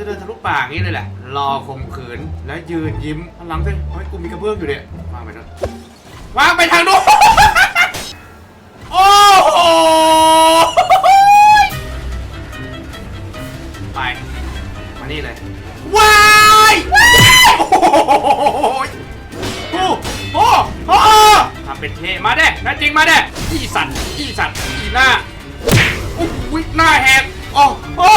จะเดินทะลุป่าอย่างนี้เลยแหละ รอข่มขืนแล้วยืนยิ้มหันหลังสิเฮ้ยกูมีกระเบื้องอยู่เนี่ยวางไปนั่นวางไปทางนู้นโอ้โหไปมานี่เลยว้ายว้ายโอ้โหโอ้โหโอ้โหทำเป็นเทมาเด้นั่นจริงมาเด้อีสัตว์อีสัตว์อีหน้าอุ้ยหน้าแหกโอ้โอ้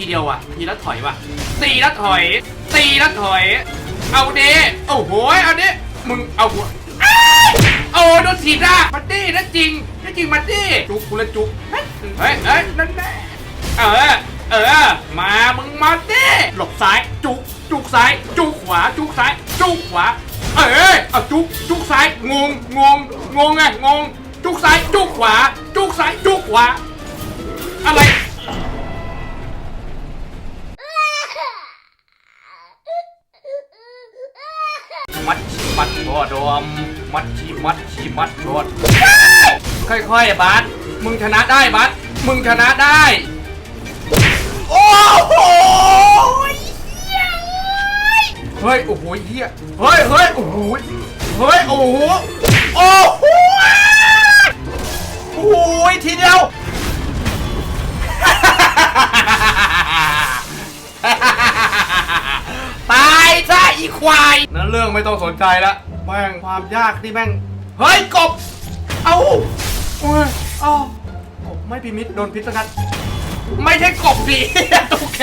ทีเดียวว่ะ ทีละถอยว่ะตีละถอยตีละถอย เอาเดโอ้โหเอาเดมึงเอาหัวโอ้โดนถีบหน้ามาดี้นั่นจริงนั่นจริงมาดี้จุกกูละจุกเฮ้ยเฮ้ยเฮ้ยนั่นแน่เออเออ มามึงมาดิหลบซ้าย จุก จุกซ้าย จุกขวา จุกซ้าย จุกขวา เออเอาจุก จุกซ้าย งง งง งงไงงง จุกซ้าย จุกขวา จุกซ้าย จุกขวา อะไร อดอมมัดชีมัดชีมัดบอดค่อยๆบาสมึงชนะได้บาสมึงชนะได้ โอ้โหเฮ้ย โอ้โหเฮียเฮ้ยเฮ้ยโอ้โหเฮ้ย โอ้โห โอ้โหโอ้โหทีเดียวตายซะอีควายนั่นเรื่องไม่ต้องสนใจละ แม่งความยากที่แม่ง เฮ้ยกบ เอาโอ้ยเอากบไม่พิมิตโดนพิษสกัดไม่ใช่กบสิตุ๊กแก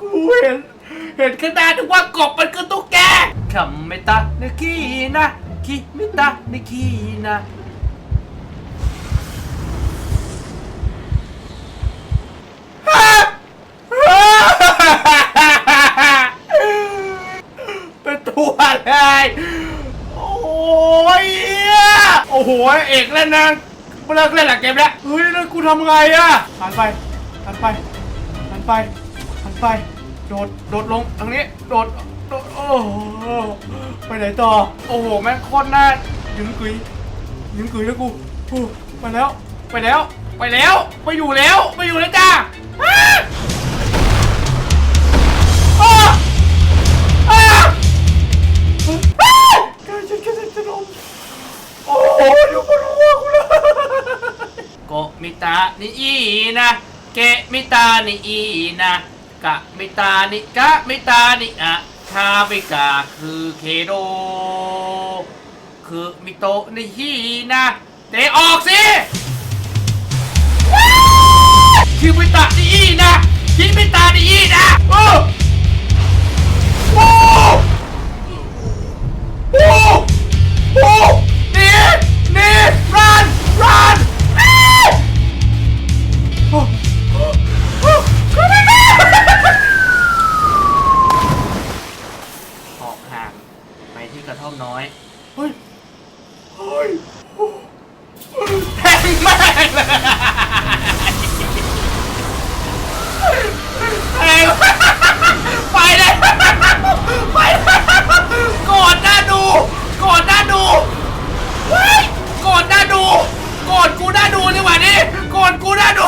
กูเห็น เห็นขึ้นได้ทุกว่ากบมันคือตุ๊กแกคำไม่ตาเนกีนะคิไม่ตาเนกีนะฮะ เป็นตัวอะไรโอ้ยเหี้ย โอ้โหเอกเล่นนะเลิกเล่นหลักเกมแล้วเฮ้ยแล้วกูทำไงอะหันไปหันไปหันไปหันไป โดดโดดลงทางนี้โดดโดดโอ้โหไปไหนต่อโอ้โหแม่งโคตรน่ายึงกุยยึงกุยแล้วกูอู้ไปแล้วไปแล้ว ไปแล้วไปอยู่แล้วไปอยู่แล้วจ้า อ้โหอยู่บนหัวกูเลยโกมิตานิอีนะเกมิตานิอีนะกะมิตานิกะมิตานิอะคาบิกาคือเคโด คือมิโตะนิฮีนะเตะออกสิคือมิตานิอีนะคิมิตานิอีนะโอ้ เลยแทงไปเลยไปเลยกอดหน้าดูกอดหน้าดูเฮ้ยกอดหน้าดูกอดกูหน้าดูดีกว่านี้กอดกูหน้าดู